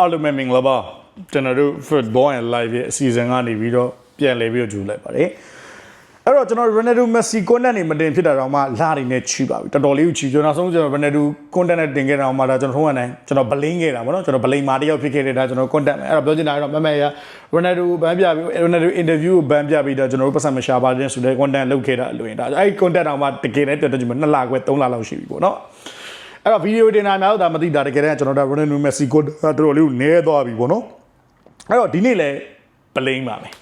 အားလုံးပဲမင်္ဂလာပါကျွန်တော်တို့ football and live ရဲ့အစီအစဉ်ကနေပြီးတော့ပြန်လည်ပြီးတော့ကြိုလိုက်ပါတယ်အဲ့တော့ကျွန်တော် Ronaldo Messi content နေမတင်ဖြစ်တာတော့မှလာနေနဲ့ချီပါပြီတော်တော်လေးကိုချီကျွန်တော်ဆုံးကျွန်တော် Ronaldo content နဲ့တင်ခဲ့တာတော့မှဒါကျွန်တော်ထုံးရနိုင်ကျွန်တော်ဗလိန်ခဲ့တာဗောနော်ကျွန်တော်ဗလိန်မာတယောက်ဖြစ်ခဲ့တဲ့ဒါကျွန်တော် content အဲ့တော့ပြောချင်တာကတော့မမရ Ronaldo ဘန်ပြပြီး Ronaldo interview ကိုဘန်ပြပြီးတော့ကျွန်တော်တို့ပတ်စံမရှာပါတဲ့ဆိုတဲ့ content လုပ်ခဲ့တာအလို့ရင်ဒါအဲ့ဒီ content တော့မှတကယ်နဲ့တော်တော်ကြီး2လခွဲ3လလောက်ရှိပြီဗောနော် အဲ့တော့ဗီဒီယိုတင်တာများတော့ဒါမသိတာတကယ်တမ်းကျွန်တော်တို့ Ronaldo Messi ကိုတော်တော်လေးကိုနဲသွားပြီပေါ့နော်အဲ့တော့ဒီနေ့လဲပလိန်ပါမယ်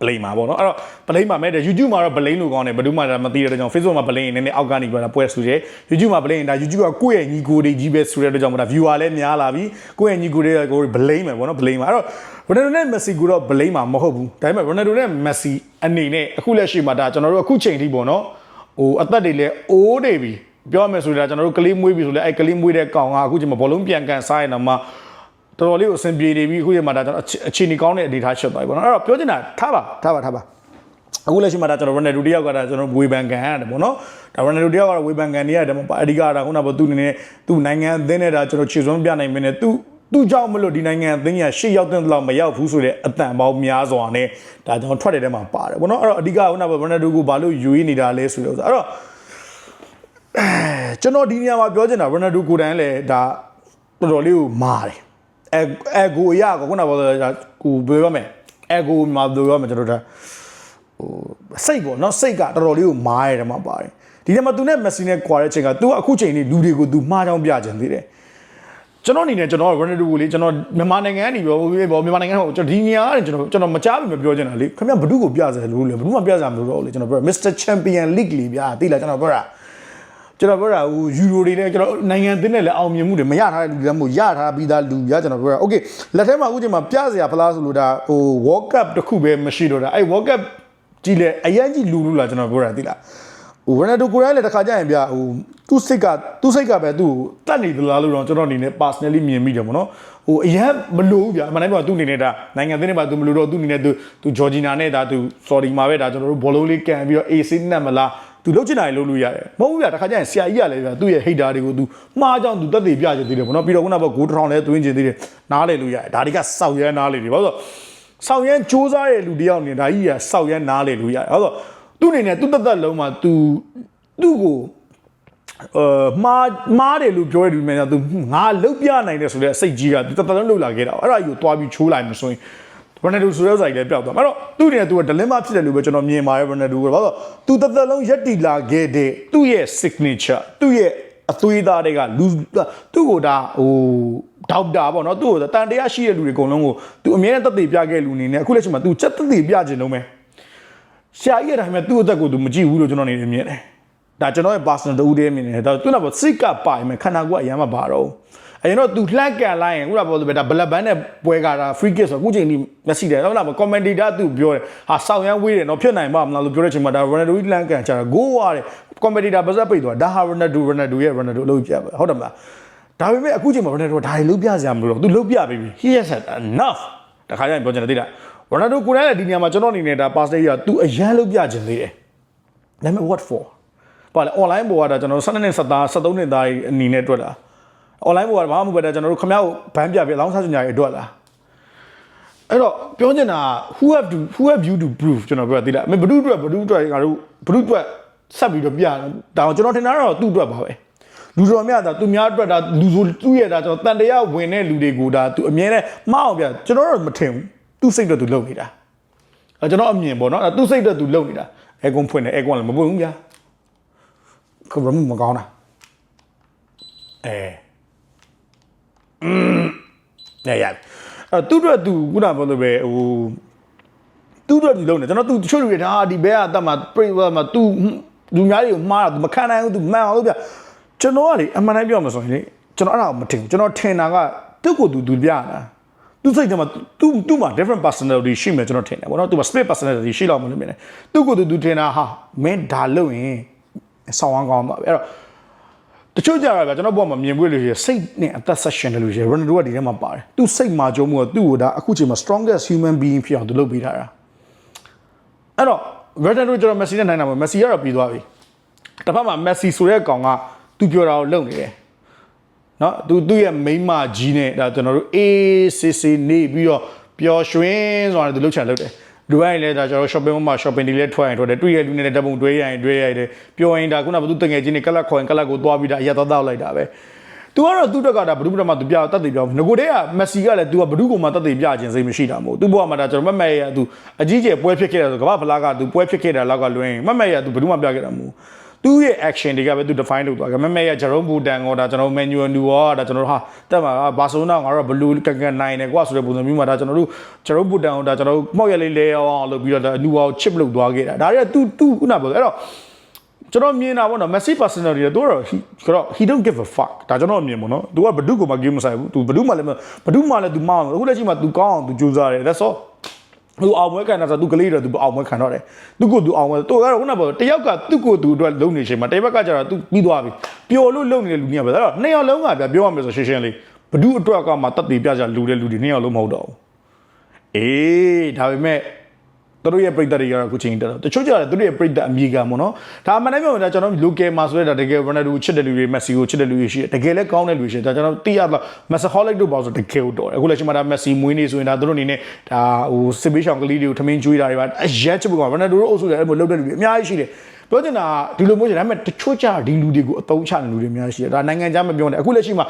ပလိန်ပါပေါ့နော်အဲ့တော့ပလိန်ပါမယ်တဲ့ YouTube မှာတော့ပလိန်လို့ကောင်းတယ်ဘယ်သူမှဒါမသိတဲ့အတွက်ကြောင့် Facebook မှာပလိန်နည်းနည်းအောက်ကနေပြောတာပွဲဆူတယ် YouTube မှာပလိန်ဒါ YouTube ကကိုယ့်ရဲ့ညီကိုတွေကြီးပဲဆူတဲ့အတွက်ကြောင့်မို့ဒါ viewer လည်းများလာပြီကိုယ့်ရဲ့ညီကိုတွေကိုပလိန်မယ်ပေါ့နော်ပလိန်ပါအဲ့တော့ Ronaldo နဲ့ Messi ကိုတော့ပလိန်မှာမဟုတ်ဘူးဒါပေမဲ့ Ronaldo နဲ့ Messi အနေနဲ့အခုလက်ရှိမှာဒါကျွန်တော်တို့အခုချိန်ထိပေါ့နော်ဟိုအသက်တွေလည်းအိုးနေပြီ ပြောရမယ်ဆိုရင်ကျွန်တော်တို့ကလေးမွေးပြီဆိုလဲအဲ့ကလေးမွေးတဲ့ကောင်ကအခုချိန်မှာဘောလုံးပြန်ကန်စားရင်တော့မှတော်တော်လေးကိုအဆင်ပြေနေပြီအခုချိန်မှာဒါကျွန်တော်အခြေအနေကောင်းတဲ့အနေအထားရှက်သွားပြီပေါ့နော်အဲ့တော့ပြောချင်တာထားပါထားပါထားပါအခုလက်ရှိမှာဒါကျွန်တော် Ronaldo တယောက်ကဒါကျွန်တော်ဝေဘန်ကန်ရတယ်ပေါ့နော်ဒါ Ronaldo တယောက်ကတော့ဝေဘန်ကန်နေရတယ်မပါအဓိကဒါခုနကသူ့အနေနဲ့သူ့နိုင်ငံအသင်းနဲ့ဒါကျွန်တော်ခြေစွမ်းပြနိုင်မင်းနဲ့သူ့သူ့ကြောင့်မလို့ဒီနိုင်ငံအသင်းကြီးရှေ့ရောက်တဲ့လောက်မရောက်ဘူးဆိုတဲ့အတန်ပေါင်းများစွာနဲ့ဒါကျွန်တော်ထွက်တဲ့ထဲမှာပါတယ်ပေါ့နော်အဲ့တော့အဓိကခုနက Ronaldo ကိုဘာလို့ယူရနေတာလဲဆိုတော့အဲ့တော့ ကျွန်တော်ဒီနေရာမှာပြောချင်တာရိုနယ်ဒိုကိုတိုင်လည်းဒါတော်တော်လေးကိုမာတယ်အဲအဲကိုရကခုနကပြောတာကိုပြောရမယ်အဲကိုမှာပြောရမယ်ကျွန်တော်ဒါဟိုစိတ်ပေါ့နော်စိတ်ကတော်တော်လေးကိုမားရတယ်မှာပါတယ်ဒီနေ့မှာသူနဲ့မက်ဆီနဲ့ကွာတဲ့ချိန်ကသူကအခုချိန်လေးလူတွေကိုသူမှားချောင်းပြချင်သေးတယ်ကျွန်တော်အနေနဲ့ကျွန်တော်ရိုနယ်ဒိုကိုလေကျွန်တော်မြန်မာနိုင်ငံကနေပြောပြောမြန်မာနိုင်ငံကိုကျွန်တော်ဒီနေရာကနေကျွန်တော်ကျွန်တော်မကြားဘူးမပြောချင်တာလေခင်ဗျဘဒုကိုပြစေလို့လေဘဒုမှပြစားမလို့တော့လေကျွန်တော်ပြော Mr Champion League လေးဗျာသိလားကျွန်တော်ပြောတာ ကျွန်တော်ပြောတာဟိုယူရိုတွေနဲ့ကျွန်တော်နိုင်ငံသင်းနဲ့လည်းအောင်မြင်မှုတွေမရထားတဲ့လူတွေလည်းမဟုတ်ရထားပြီးသားလူများကျွန်တော်ပြောတာ okay လက်ထဲမှာအခုချိန်မှာပြစရာဖလားဆိုလို့ဒါဟို World Cup တစ်ခုပဲမရှိတော့တာအဲ့ World Cup ကြည့်လေအရင်ကြီးလူလူလားကျွန်တော်ပြောတာသိလားဟိုရနာဒိုကိုရိုင်းလည်းတစ်ခါကြရင်ဗျဟိုသူ့စိတ်ကသူ့စိတ်ကပဲသူ့ကိုတတ်နေသလားလို့တော့ကျွန်တော်အနေနဲ့ personally မြင်မိတယ်ပေါ့နော်ဟိုအရင်မလို့ဗျအမှန်တမ်းပြောသူ့အနေနဲ့ဒါနိုင်ငံသင်းတွေမှာသူမလို့တော့သူ့အနေနဲ့သူသူဂျော်ဂျီနာနဲ့ဒါသူ sorry မှာပဲဒါကျွန်တော်တို့ဘောလုံးလေးကန်ပြီးတော့ AC နဲ့မလား သူလုတ်ချင်တာတွေလုပ်လို့ရတယ်မဟုတ်ဘူးဗျတခါကျရင်ဆရာကြီးကလည်းဗျသူ့ရဲ့ hater တွေကိုသူမှားကြောင်းသူတက်သေးပြချင်သေးတယ်ဗောနော်ပြီးတော့ခုနကဂိုးတစ်ထောင်လဲသွင်းချင်သေးတယ်နားလေလို့ရတယ်ဒါတွေကစောက်ရမ်းနားလေတွေဘာလို့စောက်ရမ်းစူးစားတဲ့လူတယောက်နေဒါကြီးကစောက်ရမ်းနားလေလို့ရတယ်ဟုတ်တော့သူ့အနေနဲ့သူ့တက်တက်လုံးမှာသူသူ့ကိုအာမားမားတယ်လို့ပြောရတဲ့လူမျိုးကသူငါလုတ်ပြနိုင်တယ်ဆိုတဲ့စိတ်ကြီးကသူတက်တက်လုံးလှုပ်လာခဲ့တာအဲ့ဒါကြီးကိုတွားပြီးချိုးလိုက်မှဆိုရင် ရိုနယ်ဒိုဆိုတဲ့ဆိုင်လည်းပျောက်သွားမှာအဲ့တော့သူ့အနေနဲ့သူကဒလင်းမဖြစ်တယ်လို့ပဲကျွန်တော်မြင်ပါတယ်ရိုနယ်ဒိုကဘာလို့သူတသက်လုံးရက်တီလာခဲ့တဲ့သူ့ရဲ့ signature သူ့ရဲ့အသွေးသားတွေကလူသူ့ကိုဒါဟိုဒေါက်တာပေါ့နော်သူ့ကိုတန်တရားရှိတဲ့လူတွေအကုန်လုံးကိုသူအမြဲတမ်းသက်သေပြခဲ့လူအနေနဲ့အခုလက်ရှိမှာသူချက်သက်သေပြခြင်းလုံးပဲဆရာကြီးရဲ့ဒါပေမဲ့သူ့အသက်ကိုသူမကြည့်ဘူးလို့ကျွန်တော်အနေနဲ့မြင်တယ်ဒါကျွန်တော်ရဲ့ personal တူတည်းမြင်တယ်ဒါသူကဘာစိတ်ကပါရင်ခန္ဓာကိုယ်ကအရင်မှပါတော့ အရင်တော့သူလှန့်ကန်လိုက်ရင်ခုနကပြောလို့ပဲဒါဘလက်ဘန်းနဲ့ပွဲကာတာ free kick ဆိုအခုချိန်ထိမရှိတယ်ဟုတ်လား commentator သူပြောတယ်ဟာစောင်းရမ်းဝေးတယ်နော်ဖြစ်နိုင်ပါမလားလို့ပြောတဲ့အချိန်မှာဒါ Ronaldo လှန့်ကန်ချတာ goal ရတယ် commentator ပါဇက်ပိတ်သွားဒါဟာ Ronaldo Ronaldo ရဲ့ Ronaldo အလုပ်ပြပဲဟုတ်တယ်မလားဒါပေမဲ့အခုချိန်မှာ Ronaldo ဒါတွေလုပ်ပြစရာမလိုတော့သူလုပ်ပြပြီ he has enough တခါကျရင်ပြောချင်တယ်သိလား Ronaldo ကိုယ်တိုင်လည်းဒီနေရာမှာကျွန်တော်အနေနဲ့ဒါ pass တွေကသူအရန်လုပ်ပြခြင်းသေးတယ်ဒါပေမဲ့ what for ပါလေ online ပေါ်ကဒါကျွန်တော်17နှစ်17 13နှစ်သားအနေနဲ့တွေ့လား online ပေါ်ကဘာမှမဟုတ်ပဲကျွန်တော်တို့ခမရကိုဘန်းပြပြအလောင်းစားစညာတွေအတွက်လားအဲ့တော့ပြောချင်တာ who have to who have you to prove ကျွန်တော်ပြောသိလားအမေဘဒုအတွက်ဘဒုအတွက်ငါတို့ဘဒုအတွက်ဆက်ပြီးတော့ပြဒါတော့ကျွန်တော်ထင်တာတော့သူ့အတွက်ပါပဲလူတော်များဒါသူများအတွက်ဒါလူဆိုသူ့ရဲ့ဒါကျွန်တော်တန်တရားဝင်တဲ့လူတွေကိုဒါသူအမြဲတမ်းမအောင်ပြကျွန်တော်တော့မထင်ဘူးသူ့စိတ်အတွက်သူလုပ်နေတာအဲကျွန်တော်အမြင်ပေါ့နော်အဲသူ့စိတ်အတွက်သူလုပ်နေတာအဲကွန်ဖွင့်တယ်အဲကွန်လည်းမပွင့်ဘူးဗျာခရမမကောင်းတာအဲ နေရအဲသူတို့ကသူခုနပြောလို့ပဲဟိုသူတို့ကဒီလုံးနေကျွန်တော်သူတချို့လူတွေဒါဒီဘဲကအတက်မှာပြိမှာသူလူများတွေကိုမှားတာသူမခံနိုင်ဘူးသူမှန်အောင်လို့ပြကျွန်တော်ကလေအမှန်တိုင်းပြောမှာဆိုရင်လေကျွန်တော်အဲ့ဒါမထင်ဘူးကျွန်တော်ထင်တာကသူ့ကိုသူသူပြတာသူစိတ်ထဲမှာသူသူ့မှာ different personality ရှိမယ်ကျွန်တော်ထင်တယ်ဗောနော်သူမှာ split personality ရှိလောက်မလို့မြင်တယ်သူ့ကိုသူသူထင်တာဟာမင်းဒါလုပ်ရင်ဆောင်းအောင်ကောင်းပါပဲအဲ့တော့ တချို့ကြတာဗျာကျွန်တော်ဘောမှာမြင်ပွေးလို့ရှိရင်စိတ်နဲ့အသက် session လို့ရှိရင် Ronaldo ကဒီထဲမှာပါတယ်သူစိတ်မာကြုံမှုကသူ့ကိုဒါအခုချိန်မှာ strongest human being ဖြစ်အောင်သူလုပ်ပေးထားတာအဲ့တော့ Ronaldo ကျွန်တော် Messi နဲ့နိုင်တာပေါ့ Messi ကတော့ပြီးသွားပြီတစ်ဖက်မှာ Messi ဆိုတဲ့ကောင်ကသူပြောတာကိုလုပ်နေတယ်နော်သူသူ့ရဲ့မိမကြီးနဲ့ဒါကျွန်တော်တို့အေးစေးစေးနေပြီးတော့ပျော်ရွှင်ဆိုတာသူလှုပ်ချင်လှုပ်တယ် လူတိုင်းလည်းဒါကျွန်တော် shopping mall မှာ shopping တွေလည်းထွက်ရင်ထွက်တယ်တွေ့ရလူနဲ့တပုံတွေ့ရရင်တွေ့ရတယ်ပျော်ရင်ဒါခုနကသူတငယ်ချင်းတွေကလတ်ခေါ်ရင်ကလတ်ကိုသွားပြီးဒါအရက်သွားတော့လိုက်တာပဲ तू ကတော့သူ့တက်ကဒါဘဒုပဒမ तू ပြတတ်တယ်ပြောငကိုတည်းကမက်ဆီကလည်း तू ကဘဒုကောင်မှတတ်တယ်ပြခြင်းစိတ်မရှိတာမဟုတ် तू ဘောမှာဒါကျွန်တော်မက်မက်ရ तू အကြီးကျယ်ပွဲဖြစ်ခဲ့တယ်ဆိုကမ္ဘာဖလားက तू ပွဲဖြစ်ခဲ့တာလောက်ကလွှင်းမက်မက်ရ तू ဘဒုမှပြခဲ့တာမဟုတ် သူ့ရဲ့ action တွေကပဲ तू define လုပ်သွားကြမက်မက်ရဂျရုံးဘူတန်ကောဒါကျွန်တော် manual နူရောဒါကျွန်တော်ဟာတက်မှာဘာဆိုနာငါတို့ဘလူးကန်ကန်နိုင်တယ်ကွာဆိုတဲ့ပုံစံမျိုးမှာဒါကျွန်တော်တို့ဂျရုံးဘူတန်ကောဒါကျွန်တော်မောက်ရလေးလဲအောင်လုပ်ပြီးတော့ဒါနူရော chip လုပ်သွားခဲ့တာဒါတွေက तू तू ခုနပြောအဲ့တော့ ကျွန်တော်မြင်တာပေါ့နော် Messi personality တွေတော့သူကတော့ he don't give a fuck ဒါကျွန်တော်အမြင်ပေါ့နော်။ तू ကဘဒုကိုမှ game မဆိုင်ဘူး။ तू ဘဒုမှလည်းဘဒုမှလည်း तू မအောင်အခုလက်ရှိမှာ तू ကောင်းအောင် तू ကြိုးစားတယ် that's all ။ သူအောင်ပွဲခံတာဆိုသူကလေးတော့သူအောင်ပွဲခံတော့တယ်သူကိုသူအောင်ပွဲသူကတော့ခုနကပြောတယောက်ကသူကိုသူအတွက်လုံနေချိန်မှာတစ်ဘက်ကကျတော့သူပြီးသွားပြီပျော်လို့လုံနေတဲ့လူကြီးကပဲဒါတော့နှစ်ယောက်လုံးကဗျပြောရမယ်ဆိုရှင်းရှင်းလေးဘ누구အတွက်ကမှတတ်တည်ပြကြလူတဲ့လူတွေနှစ်ယောက်လုံးမဟုတ်တော့ဘူးအေးဒါပေမဲ့ သူတို့ရဲ့ပြိတ္တတွေကတော့အခုချိန်တက်တော့တချို့ကြတယ်သူတို့ရဲ့ပြိတ္တအမိကပေါ့နော်ဒါမှန်တယ်ပြောတာကျွန်တော် local မှာဆိုရတာတကယ် Ronaldo ချစ်တဲ့လူတွေ Messi ကိုချစ်တဲ့လူတွေရှိတယ်တကယ်လည်းကောင်းတဲ့လူတွေရှိတယ်ဒါကျွန်တော်သိရတော့ Messaholic တို့ပေါ့ဆိုတကယ်ကိုတော်တယ်အခုလည်းချိန်မှာဒါ Messi မွေးနေဆိုရင်ဒါသူတို့အနေနဲ့ဒါဟိုစစ်ပေးရှောင်ကလေးတွေကိုထမင်းကျွေးတာတွေပါအရက်ချစ်ဖို့က Ronaldo တို့အုပ်စုတယ်အဲ့လိုလုပ်တဲ့လူတွေအများကြီးရှိတယ်ပြောချင်တာဒီလိုမျိုးရှိတယ်ဒါပေမဲ့တချို့ကြဒီလူတွေကိုအသုံးချတဲ့လူတွေအများကြီးရှိတယ်ဒါနိုင်ငံခြားမပြောနဲ့အခုလက်ရှိမှာ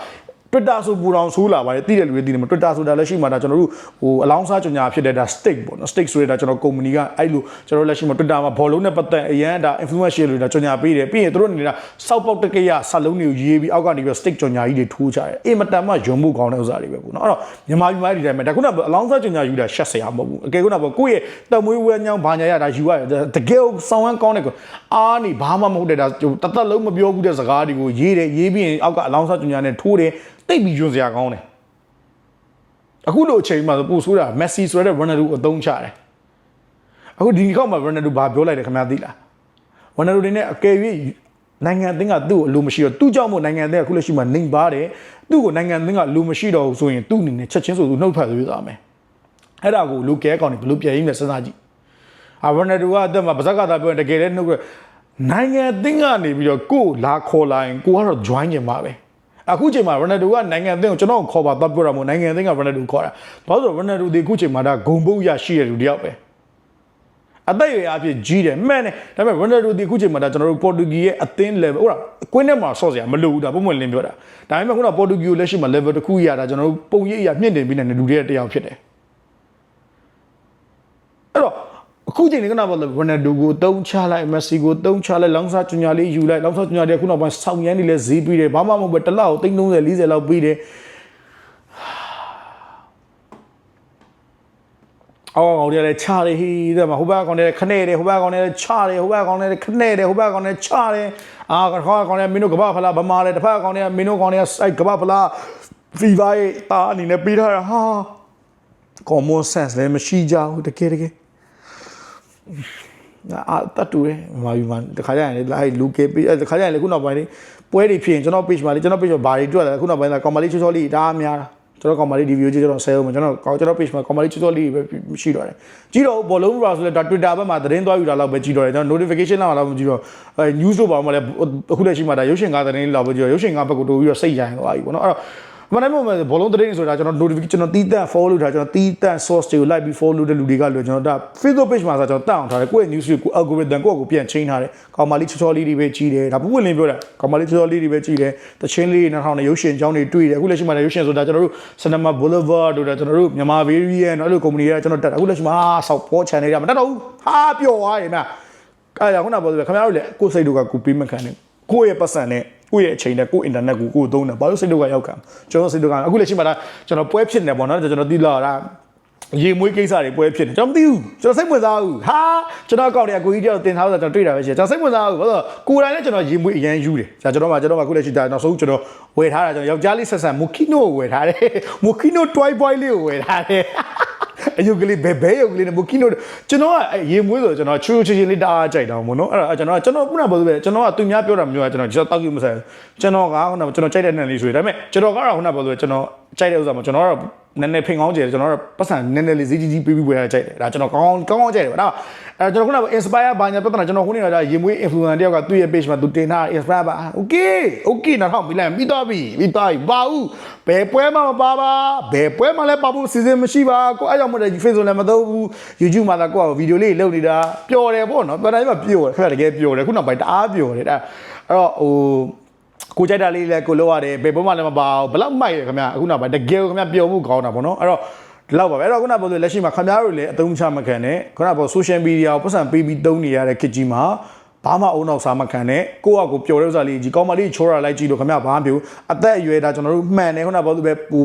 Twitter ဆိုပူတော်ဆိုးလာပါတယ်သိတဲ့လူတွေသိတယ်မ Twitter ဆိုတာလက်ရှိမှာဒါကျွန်တော်တို့ဟိုအလောင်းစားကြော်ညာဖြစ်တဲ့ဒါ stake ပေါ့နော် stake ဆိုတဲ့ဒါကျွန်တော် company ကအဲ့လိုကျွန်တော်လက်ရှိမှာ Twitter မှာဘောလုံးနဲ့ပတ်သက်အရန်ဒါ influencer တွေဒါကြော်ညာပေးတယ်ပြီးရင်တို့အနေနဲ့စောက်ပေါက်တကရဆလုံးတွေကိုရေးပြီးအောက်ကနေပြီး stake ကြော်ညာကြီးတွေထိုးချတယ်အင်မတန်မှယုံမှုကောင်းတဲ့ဥစ္စာတွေပဲပေါ့နော်အဲ့တော့မြန်မာပြည်မှာဒီတိုင်းမှာဒါခုနကအလောင်းစားကြော်ညာယူတာရှက်စရာမဟုတ်ဘူးအကယ်ခုနကကိုယ့်ရဲ့တမွေးဝဲညောင်းဘာညာရတာယူရတယ်တကယ်ဆောင်းဝမ်းကောင်းတဲ့ကိုအားနေဘာမှမဟုတ်တဲ့ဒါတသက်လုံးမပြောဘူးတဲ့စကားတွေကိုရေးတယ်ရေးပြီးရင်အောက်က အလောင်းစားကြော်ညာနဲ့ထိုးတယ်တိတ်ပြီးယွန်စရာကောင်းတယ်အခုလိုအချိန်မှဆိုပို့ဆိုးတာမက်ဆီဆိုတဲ့ Ronaldo ကိုအသုံးချတယ်အခုဒီခေါက်မှာ Ronaldo ဘာပြောလိုက်တယ်ခင်ဗျာသိလား Ronaldo တွေနဲ့အကယ်၍နိုင်ငံအသင်းကသူ့ကိုအလိုမရှိတော့သူ့ကြောင့်မို့နိုင်ငံအသင်းကအခုလက်ရှိမှာနှိမ်ပါတယ်သူ့ကိုနိုင်ငံအသင်းကအလိုမရှိတော့ဘူးဆိုရင်သူ့အနေနဲ့ချက်ချင်းဆိုသူနှုတ်ထွက်သွေးသွားမယ်အဲ့ဒါကိုလူကဲကောင်တွေဘယ်လိုပြန်ရင်းလဲစဉ်းစားကြည့်အာ Ronaldo ကအသက်မှာပါဇက်ကသာပြောရင်တကယ်လည်းနှုတ်ထွက်နိုင်ငံအသင်းကနေပြီးတော့ကိုယ်လာခေါ်လာရင်ကိုကတော့ join ကျင်ပါပဲ အခုချိန်မှာ Ronaldo ကနိုင်ငံအသင်းကိုကျွန်တော်ခေါ်ပါတော့ပြောတာမို့နိုင်ငံအသင်းက Ronaldo ခေါ်တာဘာလို့လဲဆိုတော့ Ronaldo ဒီအခုချိန်မှာဒါဂုံပုတ်ရရှိတဲ့လူတစ်ယောက်ပဲအသက်အရွယ်အဖြစ်ကြီးတယ်မှန်တယ်ဒါပေမဲ့ Ronaldo ဒီအခုချိန်မှာဒါကျွန်တော်တို့ Portugal ရဲ့အသင်း level ဟုတ်လားကွင်းထဲမှာဆော့စရာမလိုဘူးဒါပုံမှန်လင်းပြောတာဒါပေမဲ့ခုန Portugal ကိုလက်ရှိမှာ level တစ်ခုရတာကျွန်တော်တို့ပုံရိပ်အရမြင့်တင်ပြီးနေတဲ့လူတွေတစ်ယောက်ဖြစ်တယ်အဲ့တော့ အခုချိန်လေးကနာပါလို့ Ronaldo ကိုတုံးချလိုက် Messi ကိုတုံးချလိုက်လောင်းစားကျွညာလေးယူလိုက်လောင်းစားကျွညာတွေခုနောက်ပိုင်းဆောင်းရမ်းနေလဲဈေးပြီးတယ်ဘာမှမဟုတ်ပဲတစ်လောက်330 40လောက်ပြီးတယ်အော်ကောင်တွေလည်းချတယ်ဟေးတဲ့မှာဟိုဘက်ကောင်တွေလည်းခနဲ့တယ်ဟိုဘက်ကောင်တွေလည်းချတယ်ဟိုဘက်ကောင်တွေလည်းခနဲ့တယ်ဟိုဘက်ကောင်တွေချတယ်အာခေါကောင်တွေမင်းတို့ကဘာဖလားဗမာလေတစ်ဖက်ကောင်တွေမင်းတို့ကောင်တွေစိုက်ကဘာဖလားဖီဗာရဲ့တာအနေနဲ့ပြီးထားတာဟာ common sense လည်းမရှိကြဘူးတကယ်တကယ် အာတတ်တူတယ်မာယူမှာတခါကျရင်လေလိုက်လူကေပေးတခါကျရင်လေခုနောက်ပိုင်းလေးပွဲတွေဖြစ်ရင်ကျွန်တော် page မှာလေကျွန်တော် page မှာဘာတွေတွေ့လဲခုနောက်ပိုင်းကကောင်မလေးချောချောလေးဒါများတာကျွန်တော်ကောင်မလေးဒီဗီဒီယိုကြီးကျွန်တော်ဆဲအောင်ကျွန်တော်ကျွန်တော် page မှာကောင်မလေးချောချောလေးပဲရှိတော့တယ်ကြည့်တော့ဘောလုံးရာဆိုလဲဒါ Twitter ဘက်မှာသတင်းသွားယူတာလောက်ပဲကြည့်တော့တယ်ကျွန်တော် notification လောက်တော့မကြည့်တော့အဲ news တို့ပါမှလည်းအခုလက်ရှိမှာဒါရုပ်ရှင်ကားသတင်းလောက်ပဲကြည့်တော့ရုပ်ရှင်ကားဘက်ကိုတိုးပြီးတော့စိတ်ရိုင်းသွားပြီပေါ့နော်အဲ့တော့ မနေ့ကဘောလုံးသတင်းဆိုတာကျွန်တော် notification ကျွန်တော်တီးတန့် follow လုပ်ထားကျွန်တော်တီးတန့် source တွေကို like ပြီး follow လုပ်တဲ့လူတွေကလို့ကျွန်တော်ဒါ Facebook page မှာဆိုကျွန်တော်တောက်အောင်ထားတယ်ကိုယ့်ရဲ့ news ကို algorithm ကိုယ့်ကိုပြန်ချိန်ထားတယ်ကောင်မလေးချောချောလေးတွေပဲကြီးတယ်ဒါပူပွင့်လင်းပြောတာကောင်မလေးချောချောလေးတွေပဲကြီးတယ်တချင်းလေးနောက်ထောင်နဲ့ရုပ်ရှင်ကြောင်းတွေတွေ့တယ်အခုလက်ရှိမှာလည်းရုပ်ရှင်ဆိုတာကျွန်တော်တို့ cinema boulevard တို့ဒါကျွန်တော်တို့မြန်မာ variant အဲ့လို company တွေကကျွန်တော်တက်အခုလက်ရှိမှာဆောက်ပေါ် channel တွေကမတက်တော့ဘူးဟာပျော်သွားရင်ဗျအဲ့ဒါခုနကပြောတယ်ခင်ဗျားတို့လည်းကိုယ်စိတ်တို့ကကိုပေးမခံနဲ့ကိုယ့်ရဲ့ပတ်စံနဲ့ ကိုယ့်ရဲ့အချိန်နဲ့ကိုယ့် internet ကိုကိုယ်သုံးတယ်ဘာလို့စိတ်တို့ကရောက်ခံကျွန်တော်စိတ်တို့ကအခုလက်ရှိမှာဒါကျွန်တော်ပွဲဖြစ်နေပေါ့နော်ကျွန်တော်သိလာတာရေမွေးကိစ္စတွေပွဲဖြစ်နေကျွန်တော်မသိဘူးကျွန်တော်စိတ်ဝင်စားဘူးဟာကျွန်တော်အကောင့်တွေကကိုကြီးတယောက်တင်ထားဆိုကျွန်တော်တွေ့တာပဲရှိတယ်ကျွန်တော်စိတ်ဝင်စားဘူးဘာလို့ကိုယ်တိုင်လည်းကျွန်တော်ရေမွေးအရန်ယူတယ်ကျွန်တော်မှကျွန်တော်မှအခုလက်ရှိဒါနောက်ဆုံးကျွန်တော်ဝယ်ထားတာကျွန်တော်ယောက်ျားလေးဆက်ဆံမူကီနိုကိုဝယ်ထားတယ်မူကီနို toy boy လေးကိုဝယ်ထားတယ် အယုတ်ကလေးဘဲဘဲယုတ်ကလေးနဲ့မူကီနိုကျွန်တော်ကရေမွေးဆိုကျွန်တော်ချူချူချင်းလေးတအားကြိုက်တာမို့နော်အဲ့ဒါကျွန်တော်ကျွန်တော်ခုနကပြောသလိုကျွန်တော်ကသူများပြောတာမျိုးကကျွန်တော်ကျွန်တော်တောက်ကြည့်မဆိုင်ကျွန်တော်ကခုနကကျွန်တော်ကြိုက်တဲ့နဲ့လေးဆိုရဒါပေမဲ့ကျွန်တော်ကတော့ခုနကပြောသလိုကျွန်တော် ကြိုက်တဲ့ဥစ္စာမှာကျွန်တော်ကတော့နည်းနည်းဖိန်ကောင်းကြတယ်ကျွန်တော်တို့ပတ်စံနည်းနည်းလေးဈေးကြီးကြီးပေးပြီးဝယ်ရကြိုက်တယ်ဒါကျွန်တော်ကောင်းကောင်းကောင်းကြိုက်တယ်ဗျာအဲကျွန်တော်ခုနက inspire ဘာညာပြဿနာကျွန်တော်ခုနေကရေမွေး influencer တယောက်ကသူ့ရဲ့ page မှာသူတင်ထား inspire ပါ okay okay နောက်ထောင်ပြီးလိုက်ပြီးသွားပြီပြီးသွားပြီပါဦးဘယ်ပွဲမှမပါပါဘယ်ပွဲမှလည်းပါဖို့စီစဉ်မရှိပါကိုအဲ့ကြောင့်မဟုတ် Facebook လည်းမသုံးဘူး YouTube မှာသာကိုကဗီဒီယိုလေးလုပ်နေတာပျော်တယ်ပေါ့နော်ပျော်တယ်မှာပျော်တယ်ခက်တကယ်ပျော်တယ်ခုနောက်ပိုင်းတအားပျော်တယ်အဲ့အဲ့တော့ဟို ကိုကြိုက်တာလေးလည်းကိုလောက်ရတယ်ဘယ်ဘုံမှလည်းမပါဘူးဘလောက်မိုက်ရခင်ဗျအခုနောက်ပိုင်းတကယ်ကိုခင်ဗျပျော်မှုကောင်းတာပေါ့နော်အဲ့တော့ဒီလောက်ပါပဲအဲ့တော့ခုနကပြောလို့လက်ရှိမှာခင်ဗျားတို့လည်းအသုံးချမခံနဲ့ခုနကပြော social media ကိုပတ်စံပေးပြီးသုံးနေရတဲ့ခေတ်ကြီးမှာဘာမှအုံနောက်စားမခံနဲ့ကိုယ့်အကိုပျော်တဲ့ဥစ္စာလေးကြီးကောင်းမလေးချိုးရလိုက်ကြည့်လို့ခင်ဗျာဘာမှမပြောအသက်အရွယ်ဒါကျွန်တော်တို့မှန်တယ်ခုနကပြောလို့ပဲပူ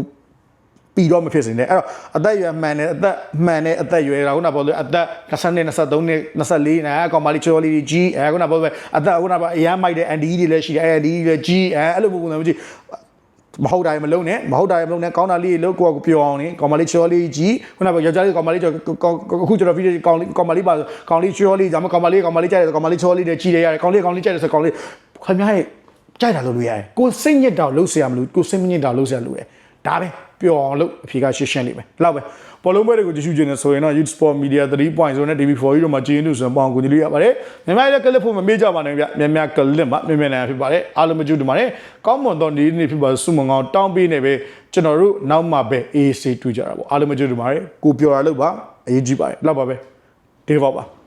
ပြီးတော့မဖြစ်စင်နဲ့အဲ့တော့အသက်အရွယ်မှန်တယ်အသက်မှန်တယ်အသက်အရွယ်ဒါခုနကပြောလို့အသက်20နှစ်23နှစ်24နဲ့ကောင်မလေးချိုးလေးကြီးအဲခုနကပြောလို့ပဲအသက်ခုနကအရန်မိုက်တဲ့ ND တွေလည်းရှိတယ်အဲ ND တွေလည်းကြီးအဲအဲ့လိုပုံစံမျိုးကြီးမဟုတ်တာရမလုံးနဲ့မဟုတ်တာရမလုံးနဲ့ကောင်းတာလေးလို့ကိုယ့်ကိုပြောအောင်နေကောင်မလေးချောလေးကြီးခုနကယောက်ျားလေးကောင်မလေးကျော်အခုကျွန်တော်ဗီဒီယိုကောင်လေးကောင်မလေးပါကောင်လေးချောလေးဒါမှကောင်မလေးကောင်မလေးကြိုက်တယ်ကောင်မလေးချောလေးတွေကြီးတယ်ရတယ်ကောင်လေးကောင်လေးကြိုက်တယ်ဆိုကောင်လေးခင်ဗျားရဲ့ကြိုက်တာလို့လို့ရတယ်ကိုစိတ်ညစ်တာလို့ဆရာမလို့ကိုစိတ်မညစ်တာလို့ဆရာလို့ရတယ်ဒါပဲ ပျော်အောင်လို့အဖြေကရှင်းရှင်းလေးပဲလောက်ပဲဘောလုံးပွဲတွေကိုကြည့်ရှုခြင်းနဲ့ဆိုရင်တော့ Youth Sport Media 3.0နဲ့ TV4 ကြီးတို့မှာကြည်ရင်တို့ဆိုရင်ပေါအောင်ကိုကြီးလေးရပါတယ်မြန်မာရဲ့ကလစ်ဖို့မမေ့ကြပါနဲ့ဗျမြန်မာ ကလစ်မှာမြန်မာနိုင်ငံဖြစ်ပါတယ်အားလုံးမကြည့်တူပါတယ်ကောင်းမွန်သောနေ့နေ့ဖြစ်ပါစုမငောင်းတောင်းပေးနေပဲကျွန်တော်တို့နောက်မှပဲ AC တွေ့ကြတာပေါ့အားလုံးမကြည့်တူပါတယ်ကိုပြောရလို့ပါအရေးကြီးပါတယ်လောက်ပါပဲဒီပေါ့ပါ